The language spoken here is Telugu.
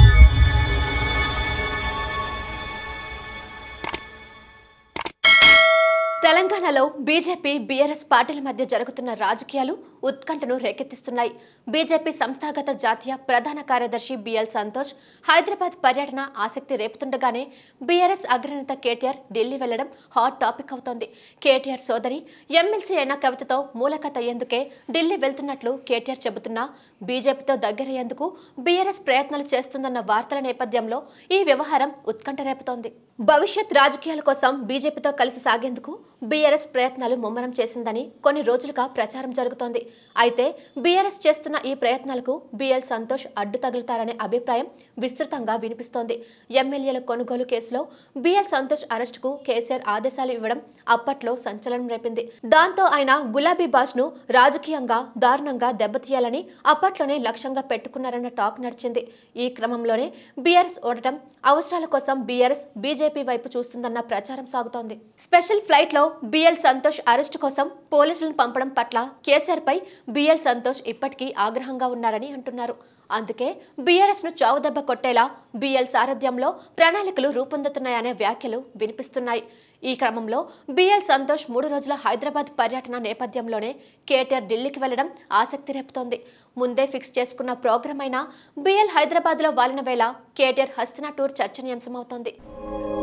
you తెలంగాణలో బీజేపీ బీఆర్ఎస్ పార్టీల మధ్య జరుగుతున్న రాజకీయాలు ఉత్కంఠను రేకెత్తిస్తున్నాయి. బీజేపీ సంస్థాగత జాతీయ ప్రధాన కార్యదర్శి బిఎల్ సంతోష్ హైదరాబాద్ పర్యటన ఆసక్తి రేపుతుండగానే బీఆర్ఎస్ అగ్రనేత కేటీఆర్ ఢిల్లీ వెళ్ళడం హాట్ టాపిక్ అవుతోంది. కేటీఆర్ సోదరి ఎమ్మెల్సీ అయిన కవితతో మూలకత అయ్యేందుకే ఢిల్లీ వెళ్తున్నట్లు కేటీఆర్ చెబుతున్నా బీజేపీతో దగ్గరయ్యేందుకు బీఆర్ఎస్ ప్రయత్నాలు చేస్తుందన్న వార్తల నేపథ్యంలో ఈ వ్యవహారం ఉత్కంఠ రేపుతోంది. భవిష్యత్ రాజకీయాల కోసం బీజేపీతో కలిసి సాగేందుకు బీఆర్ఎస్ ప్రయత్నాలు ముమ్మరం చేసిందని కొన్ని రోజులుగా ప్రచారం జరుగుతోంది. అయితే బీఆర్ఎస్ చేస్తున్న ఈ ప్రయత్నాలకు బీఎల్ సంతోష్ అడ్డు తగులుతారనే అభిప్రాయం విస్తృతంగా వినిపిస్తోంది. ఎమ్మెల్యేల కొనుగోలు కేసులో బీఎల్ సంతోష్ అరెస్టుకు కేసీఆర్ ఆదేశాలు ఇవ్వడం అప్పట్లో సంచలనం రేపింది. దాంతో ఆయన గులాబీ బాస్ను రాజకీయంగా దారుణంగా దెబ్బతీయాలని అప్పట్లోనే లక్ష్యంగా పెట్టుకున్నారన్న టాక్ నడిచింది. ఈ క్రమంలోనే బీఆర్ఎస్ ఓడటం అవసరాల కోసం బీఆర్ఎస్ బీజేపీ వైపు చూస్తుందన్న ప్రచారం సాగుతోంది. స్పెషల్ ఫ్లైట్లో బిఎల్ సంతోష్ అరెస్టు కోసం పోలీసులను పంపడం పట్ల కేసీఆర్పై బిఎల్ సంతోష్ ఇప్పటికీ ఆగ్రహంగా ఉన్నారని అంటున్నారు. అందుకే బీఆర్ఎస్ను చావుదెబ్బ కొట్టేలా బిఎల్ సారథ్యంలో ప్రణాళికలు రూపొందుతున్నాయనే వ్యాఖ్యలు వినిపిస్తున్నాయి. ఈ క్రమంలో బిఎల్ సంతోష్ మూడు రోజుల హైదరాబాద్ పర్యటన నేపథ్యంలోనే కేటీఆర్ ఢిల్లీకి వెళ్ళడం ఆసక్తి రేపుతోంది. ముందే ఫిక్స్ చేసుకున్న ప్రోగ్రాం అయినా బిఎల్ హైదరాబాద్లో వాలిన వేళ కేటీఆర్ హస్తినా టూర్ చర్చనీయాంశమవుతోంది.